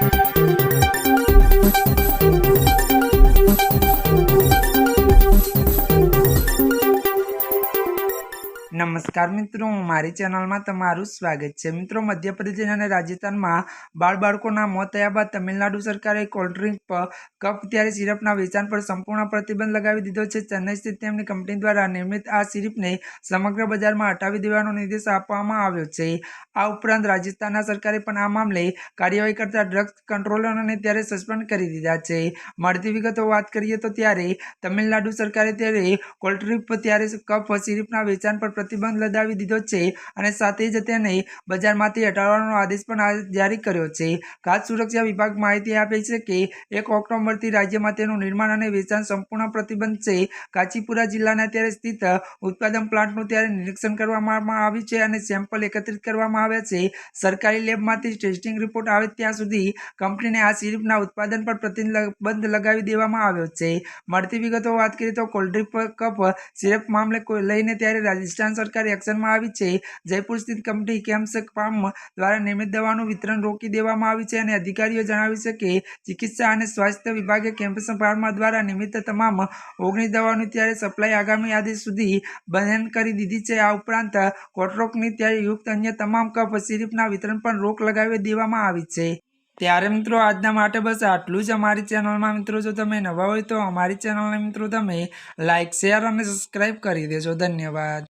Thank you. નમસ્કાર મિત્રો, મારી ચેનલમાં તમારું સ્વાગત છે. મિત્રો, મધ્યપ્રદેશ અને રાજસ્થાનમાં બાળ બાળકોના મોત થયા બાદ તમિલનાડુ સરકારે કોલ્ડ ડ્રિંક પર કપ ત્યારે સિરપના વેચાણ પર સંપૂર્ણ પ્રતિબંધ લગાવી દીધો છે. ચેન્નઈ સ્થિત તેમની કંપની દ્વારા નિર્મિત આ સિરપને સમગ્ર બજારમાં હટાવી દેવાનો નિર્દેશ આપવામાં આવ્યો છે. આ ઉપરાંત રાજસ્થાનના સરકારે પણ આ મામલે કાર્યવાહી કરતા ડ્રગ્સ કંટ્રોલરોને ત્યારે સસ્પેન્ડ કરી દીધા છે. મળતી વિગતો વાત કરીએ તો ત્યારે તમિલનાડુ સરકારે ત્યારે કોલ્ડ ડ્રિંક પર ત્યારે કપ સિરપના વેચાણ પર પ્રતિબંધ લગાવી દીધો છે અને સાથે જ તેને બજારમાંથી હટાવવાનો આદેશ પણ જારી કર્યો છે. ખાસ સુરક્ષા વિભાગ માહિતી આપે છે કે એક ઓક્ટોબરથી રાજ્યમાં તેનું નિર્માણ અને વેચાણ સંપૂર્ણ પ્રતિબંધ છે. કાચીપુરા જિલ્લાના ત્યારે સ્થિત ઉત્પાદન પ્લાન્ટનું ત્યારે નિરીક્ષણ કરવામાં આવ્યું છે અને સેમ્પલ એકત્રિત કરવામાં આવ્યા છે. સરકારી લેબમાંથી ટેસ્ટિંગ રિપોર્ટ આવે ત્યાં સુધી કંપનીને આ સિરપના ઉત્પાદન પર પ્રતિબંધ લગાવી દેવામાં આવ્યો છે. મળતી વિગતો વાત કરીએ તો કોલ્ડ ડ્રિંક કપ, સિરપ મામલે લઈને ત્યારે રાજસ્થાન સરકારે એક્શનમાં આવી છે. જયપુર સ્થિત કંપની કેમ્સક ફાર્મ દ્વારા નિર્મિત દવાનું વિતરણ રોકી દેવામાં આવ્યું છે અને અધિકારીઓ જણાવ્યું છે કે ચિકિત્સા અને સ્વાસ્થ્ય વિભાગે કેમ્પસ ફાર્મા દ્વારા નિર્મિત તમામ ઓગણીસ દવાનું ત્યારે સપ્લાય આગામી આદેશ સુધી બંધ કરી દીધી છે. આ ઉપરાંત કોટરોકની ત્યારે યુક્ત અન્ય તમામ કપ સિરીપના વિતરણ પર રોક લગાવી દેવામાં આવી છે. ત્યારે મિત્રો આજના માટે બસ આટલું જ. અમારી ચેનલમાં મિત્રો જો તમે નવા હોય તો અમારી ચેનલને મિત્રો તમે લાઇક શેર અને સબસ્ક્રાઈબ કરી દેજો. ધન્યવાદ.